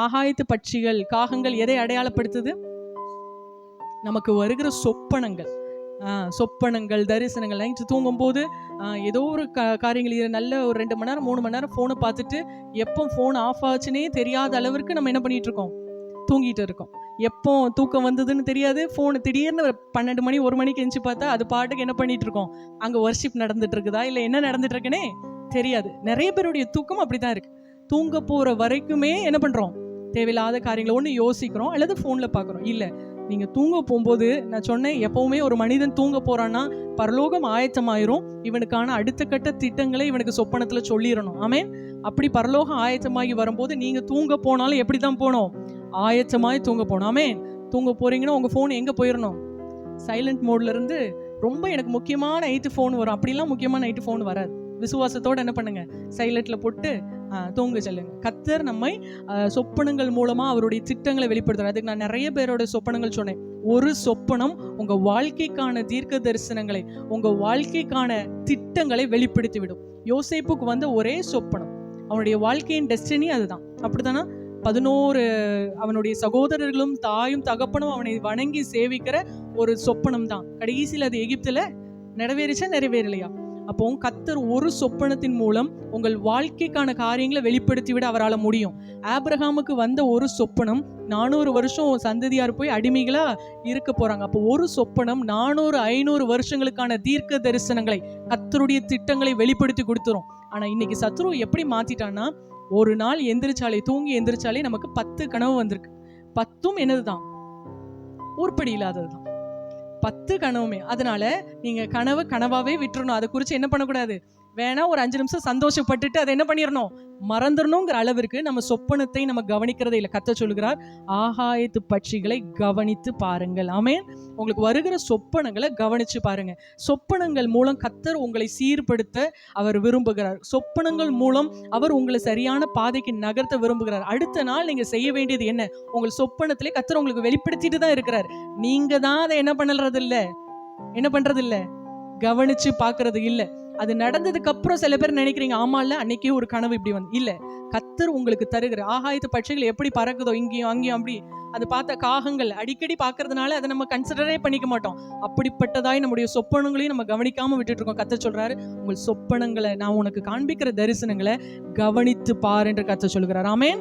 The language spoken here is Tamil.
ஆகாயத்து பட்சிகள் காகங்கள் எதை அடையாளப்படுத்துது? நமக்கு வருகிற சொப்பனங்கள். சொப்பனங்கள் தரிசனங்கள். நைட்டு தூங்கும்போது ஏதோ ஒரு க காரியங்கள் நல்ல ஒரு ரெண்டு மணி நேரம் மூணு மணி நேரம் ஃபோனை பார்த்துட்டு எப்போ ஃபோன் ஆஃப் ஆச்சுன்னே தெரியாத அளவிற்கு நம்ம என்ன பண்ணிட்டு இருக்கோம்? தூங்கிட்டு இருக்கோம். எப்போ தூக்கம் வந்ததுன்னு தெரியாது. ஃபோனு திடீர்னு ஒரு பன்னெண்டு மணி ஒரு மணிக்கு எஞ்சி பார்த்தா அது பாட்டுக்கு என்ன பண்ணிட்டு இருக்கோம்? அங்கே ஒர்ஷிப் நடந்துட்டு இருக்குதா? இல்லை என்ன நடந்துட்டு இருக்குன்னே தெரியாது. நிறைய பேருடைய தூக்கம் அப்படிதான் இருக்கு. தூங்க போற வரைக்குமே என்ன பண்றோம்? தேவையில்லாத காரியங்களை ஒன்று யோசிக்கிறோம் அல்லது ஃபோனில் பார்க்குறோம். இல்லை நீங்கள் தூங்க போகும்போது நான் சொன்னேன் எப்போவுமே ஒரு மனிதன் தூங்க போறான்னா பரலோகம் ஆயத்தமாயிரும். இவனுக்கான அடுத்த கட்ட திட்டங்களை இவனுக்கு சொப்பனத்தில் சொல்லிடணும். ஆமே அப்படி பரலோகம் ஆயத்தமாகி வரும்போது நீங்கள் தூங்க போனாலும் எப்படி தான் போகணும் ஆயத்தமாய் தூங்க போகணும் ஆமே தூங்க போறீங்கன்னா உங்கள் ஃபோன் எங்கே போயிடணும் சைலண்ட் மோட்ல இருந்து ரொம்ப எனக்கு முக்கியமான நைட்டு ஃபோன் வரும். அப்படிலாம் முக்கியமான நைட்டு ஃபோன் வராது. விசுவாசத்தோட என்ன பண்ணுங்க? சைலண்ட்டில் போட்டு தூங்க செல்லுங்க. கத்தர் நம்மை சொப்பனங்கள் மூலமா அவருடைய திட்டங்களை வெளிப்படுத்துறாரு. அதுக்கு நான் நிறைய பேரோட சொப்பனங்கள் சொன்னேன். ஒரு சொப்பனம் உங்க வாழ்க்கைக்கான தீர்க்க தரிசனங்களை உங்க வாழ்க்கைக்கான திட்டங்களை வெளிப்படுத்தி விடும் யோசேப்புக்கு வந்த ஒரே சொப்பனம். அவனுடைய வாழ்க்கையின் டெஸ்டினி அதுதான். அப்படித்தானா? பதினோரு அவனுடைய சகோதரர்களும் தாயும் தகப்பனும் அவனை வணங்கி சேவிக்கிற ஒரு சொப்பனம் தான் கடைசியில் அது எகிப்துல நிறைவேறிச்சா நிறைவேறலையா? அப்போ கத்தர் ஒரு சொப்பனத்தின் மூலம் உங்கள் வாழ்க்கைக்கான காரியங்களை வெளிப்படுத்தி விட அவரால் முடியும். ஆப்ரஹாமுக்கு வந்த ஒரு சொப்பனம் நானூறு வருஷம் சந்ததியார் போய் அடிமைகளா இருக்க போறாங்க. அப்போ ஒரு சொப்பனம் நானூறு ஐநூறு வருஷங்களுக்கான தீர்க்க தரிசனங்களை கத்தருடைய திட்டங்களை வெளிப்படுத்தி கொடுத்துரும். ஆனா இன்னைக்கு சத்ரு எப்படி மாத்திட்டான்னா ஒரு நாள் எந்திரிச்சாலே தூங்கி எந்திரிச்சாலே நமக்கு பத்து கனவு வந்திருக்கு. பத்தும் என்னதுதான்? உருப்படி இல்லாததுதான். பத்து கனவுமே. அதனால நீங்க கனவு கனவாவே விட்டுறணும். அதை குறித்து என்ன பண்ணக்கூடாது? வேணா ஒரு அஞ்சு நிமிஷம் சந்தோஷப்பட்டுட்டு அதை என்ன பண்ணிடணும் மறந்துடணுங்கிற அளவிற்கு நம்ம சொப்பனத்தை நம்ம கவனிக்கிறதை இல்லை கத்த சொல்லுகிறார். ஆகாயத்து பட்சிகளை கவனித்து பாருங்கள். ஆமேன். உங்களுக்கு வருகிற சொப்பனங்களை கவனிச்சு பாருங்க. சொப்பனங்கள் மூலம் கத்தர் உங்களை சீர்படுத்த அவர் விரும்புகிறார். சொப்பனங்கள் மூலம் அவர் உங்களை சரியான பாதைக்கு நகர்த்த விரும்புகிறார். அடுத்த நாள் நீங்க செய்ய வேண்டியது என்ன? உங்கள் சொப்பனத்திலே கத்தர் உங்களுக்கு வெளிப்படுத்திட்டு தான் இருக்கிறார். நீங்க தான் அதை என்ன பண்ணுறது இல்ல என்ன பண்றது இல்ல கவனிச்சு பார்க்கறது இல்ல. அது நடந்ததுக்கு அப்புறம் சில பேர் நினைக்கிறீங்க ஆமா இல்ல அன்னைக்கே ஒரு கனவு இப்படி வந்து இல்ல கத்தர் உங்களுக்கு தருகிற ஆகாயத்து பட்சிகள் எப்படி பறக்குதோ இங்கேயும் அங்கேயும் அப்படி. அது பார்த்த காகங்கள் அடிக்கடி பார்க்கறதுனால அதை நம்ம கன்சிடரே பண்ணிக்க மாட்டோம். அப்படிப்பட்டதாய் நம்முடைய சொப்பனங்களையும் நம்ம கவனிக்காம விட்டுட்டு இருக்கோம் கத்த சொல்றாரு உங்கள் சொப்பனங்களை நான் உனக்கு காண்பிக்கிற தரிசனங்களை கவனித்து பாரு என்று கத்த சொல்கிறார். ஆமேன்.